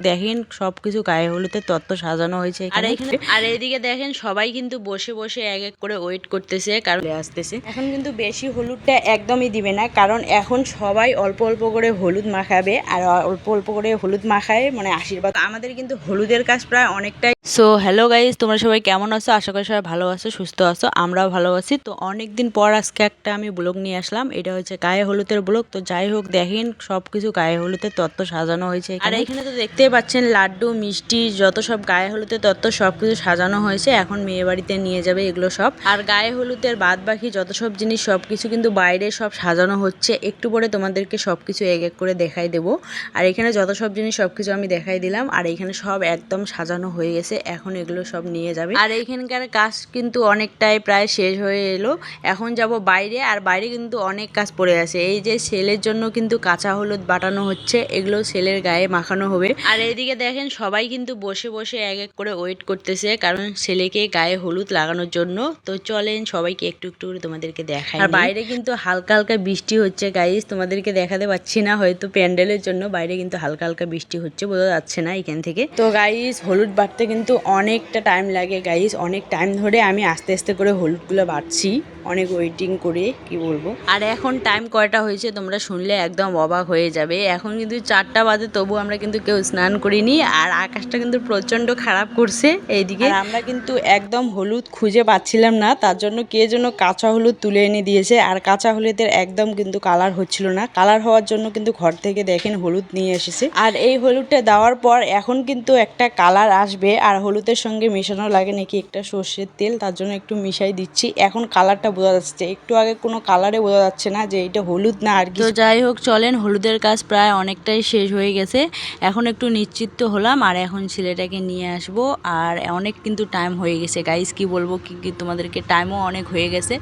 দেখেন সবকিছু গায়ে হলুদের তত্ত্ব সাজানো হয়েছে আর এখানে। আর এইদিকে দেখেন সবাই কিন্তু বসে বসে এক এক করে ওয়েট করতেছে কারণ আসতেছে। এখন কিন্তু বেশি হলুদটা একদমই দিবে না কারণ এখন সবাই অল্প অল্প করে হলুদ মাখাবে আর অল্প অল্প করে হলুদ মাখায় মানে আশীর্বাদ। আমাদের কিন্তু হলুদের কাজ প্রায় অনেকটাই সো হ্যালো গাইজ তোমরা সবাই কেমন আছো? আশা করি সবাই ভালো আছো, সুস্থ আছো, আমরাও ভালো আছি। তো অনেক দিন পর আজকে একটা আমি ব্লগ নিয়ে আসলাম, এটা হচ্ছে গায়ে হলুদের ব্লগ। তো যাই হোক, দেখেন সবকিছু গায়ে হলুদের তত্ত্ব সাজানো হয়েছে আর এখানে তো দেখতেই পাচ্ছেন, লাড্ডু, মিষ্টি, যত সব গায়ে হলুদের তত্ত্ব সবকিছু সাজানো হয়েছে। এখন মেয়ে বাড়িতে নিয়ে যাবে এগুলো সব। আর গায়ে হলুদের বাদ বাকি যত সব জিনিস, সবকিছু কিন্তু বাইরে সব সাজানো হচ্ছে। একটু পরে তোমাদেরকে সবকিছু এক এক করে দেখাই দেবো। আর এখানে যত সব জিনিস সবকিছু আমি দেখাই দিলাম। আর এখানে সব একদম সাজানো হয়ে গেছে। এখন এগুলো সব নিয়ে যাবে। আর এইখানকার কাজ কিন্তু অনেকটাই প্রায় শেষ হয়ে এলো। এখন যাব বাইরে আর বাইরে কিন্তু অনেক কাজ পড়ে আছে। এই যে সেলের জন্য কিন্তু কাঁচা হলুদ বাটানো হচ্ছে এগুলো সেলের গায়ে মাখানো হবে। আর এইদিকে দেখেন সবাই কিন্তু বসে বসে এক এক করে ওয়েট করতেছে কারণ ছেলেকে গায়ে হলুদ লাগানোর জন্য। তো চলেন সবাইকে একটু একটু করে তোমাদেরকে দেখাই আর বাইরে কিন্তু হালকা হালকা বৃষ্টি হচ্ছে গাইস তোমাদেরকে দেখাতে পাচ্ছি না হয়তো প্যান্ডেলের জন্য। বাইরে কিন্তু হালকা হালকা বৃষ্টি হচ্ছে বোঝা যাচ্ছে না এখান থেকে। তো গাইস হলুদ বাটতে কিন্তু অনেকটা টাইম লাগে গাইস অনেক টাইম ধরে আমি আস্তে আস্তে করে হলুদগুলো বাটছি অনেক ওয়েটিং করে, কি বলব? আর এখন টাইম কয়টা হয়েছে তোমরা শুনলে একদম অবাক হয়ে যাবে। এখন কিন্তু চারটা বাজে, তবু আমরা কিন্তু কেউ স্নান করিনি। আর আকাশটা কিন্তু প্রচণ্ড খারাপ করছে এইদিকে। আমরা কিন্তু একদম হলুদ খুঁজে পাচ্ছিলাম না। তার জন্য কে যেন কাঁচা হলুদ তুলে এনে দিয়েছে। আর কাঁচা হলুদের একদম কিন্তু কালার হচ্ছিল না। কালার হওয়ার জন্য কিন্তু ঘর থেকে দেখেন হলুদ নিয়ে এসেছে। আর এই হলুদটা দেওয়ার পর এখন কিন্তু একটা কালার আসবে। আর হলুদের সঙ্গে মেশানো লাগে নাকি একটা সর্ষের তেল তার জন্য একটু মিশাই দিচ্ছি। এখন কালারটা বোঝা যাচ্ছে। একটু আগে কোনো কালারে বোঝা যাচ্ছে না যে এটা হলুদ না আর কি তো যাই হোক চলেন হলুদের কাজ প্রায় অনেকটাই শেষ হয়ে গেছে। এখন একটু নিশ্চিত হলাম আর এখন ছেলেটাকে নিয়ে আসব। আর অনেক কিন্তু টাইম হয়ে গেছে। গাইস কি বলব? কি কি তোমাদেরকে? টাইমও অনেক হয়ে গেছে।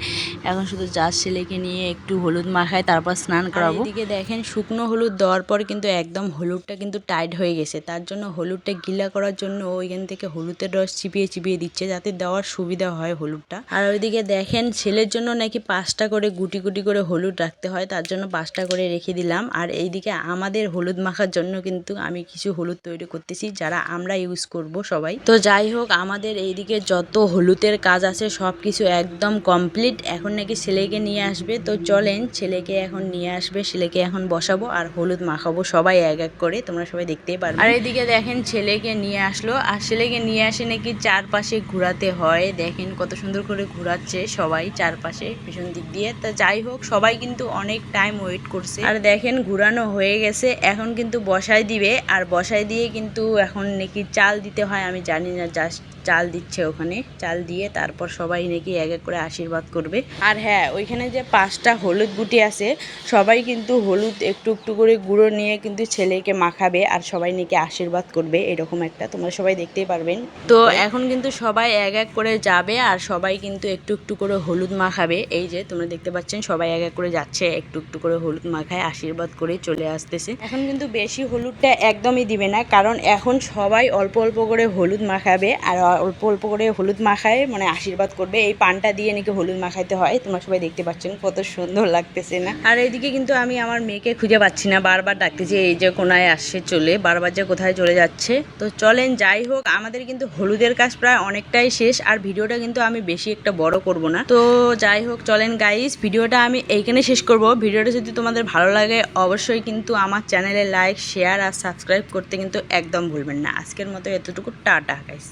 এখন শুধু যার ছেলেকে নিয়ে একটু হলুদ মাখায় তারপর স্নান করাবো। এদিকে দেখেন শুকনো হলুদ দেওয়ার পর কিন্তু একদম হলুদটা কিন্তু টাইট হয়ে গেছে। তার জন্য হলুদটা গিলা করার জন্য ওইখান থেকে হলুদের রস চিপিয়ে চিপিয়ে দিচ্ছে যাতে দেওয়ার সুবিধা হয় হলুদটা। আর ওইদিকে দেখেন, ছেলের জন্য নাকি পাঁচটা করে গুটি গুটি করে হলুদ রাখতে হয়, তার জন্য পাঁচটা করে রেখে দিলাম। আর এইদিকে আমাদের হলুদ মাখার জন্য কিন্তু আমি কিছু হলুদ তৈরি করতেছি, যারা আমরা ইউজ করব সবাই। তো যাই হোক, আমাদের এইদিকে যত হলুদের কাজ আছে সব কিছু একদম কমপ্লিট এখন নাকি ছেলেকে নিয়ে আসবে। তো চলেন, ছেলেকে এখন নিয়ে আসবে, ছেলেকে এখন বসাবো আর হলুদ মাখাবো সবাই এক এক করে, তোমরা সবাই দেখতেই পারবে। আর এইদিকে দেখেন, ছেলেকে নিয়ে আসলো। আর ছেলেকে নিয়ে আসে নাকি চারপাশে ঘোরাতে হয়? দেখেন কত সুন্দর করে ঘোরাচ্ছে সবাই চারপাশে, পিছন দিক দিয়ে। তা যাই হোক, সবাই কিন্তু অনেক টাইম ওয়েট করছে। আর দেখেন ঘুরানো হয়ে গেছে, এখন কিন্তু বসাই দিবে। আর বসাই দিয়ে কিন্তু এখন নাকি চাল দিতে হয়, আমি জানি না জাস্ট চাল দিচ্ছে ওখানে। চাল দিয়ে তারপর সবাই নাকি এক এক করে আশীর্বাদ করবে। আর হ্যাঁ ওইখানে যে পাঁচটা হলুদ গুটি আছে, সবাই কিন্তু হলুদ একটু একটু করে গুঁড়ো নিয়ে কিন্তু ছেলেকে মাখাবে আর সবাই নাকি আশীর্বাদ করবে, এরকম একটা। তোমরা সবাই দেখতেই পারবেন। তো এখন কিন্তু সবাই এক এক করে যাবে আর সবাই কিন্তু একটু একটু করে হলুদ মাখাবে। এই যে তোমরা দেখতে পাচ্ছেন সবাই এক এক করে যাচ্ছে একটু একটু করে হলুদ মাখায় আশীর্বাদ করে চলে আসতেছে। এখন কিন্তু বেশি হলুদটা একদমই দিবে না কারণ এখন সবাই অল্প অল্প করে হলুদ মাখাবে আর অল্প অল্প করে হলুদ মাখায় মানে আশীর্বাদ করবে। এই পানটা দিয়ে নাকি হলুদ মাখাইতে হয়। তোমরা সবাই দেখতে পাচ্ছেন কত সুন্দর লাগতেছে না। আর এইদিকে কিন্তু আমি আমার মেয়েকে খুঁজে পাচ্ছি না। বারবার ডাকতেছি এই যে কোনায় আসছে চলে বারবার যে কোথায় চলে যাচ্ছে। তো চলেন যাই হোক আমাদের কিন্তু হলুদের কাজ প্রায় অনেকটাই শেষ, আর ভিডিওটা কিন্তু আমি বেশি একটা বড় করব না। তো যাই হোক, চলেন গাইস ভিডিওটা আমি এইখানে শেষ করব। ভিডিওটা যদি তোমাদের ভালো লাগে, অবশ্যই কিন্তু আমার চ্যানেলে লাইক শেয়ার আর সাবস্ক্রাইব করতে কিন্তু একদম ভুলবেন না। আজকের মতো এতটুকু, টাটা গাইস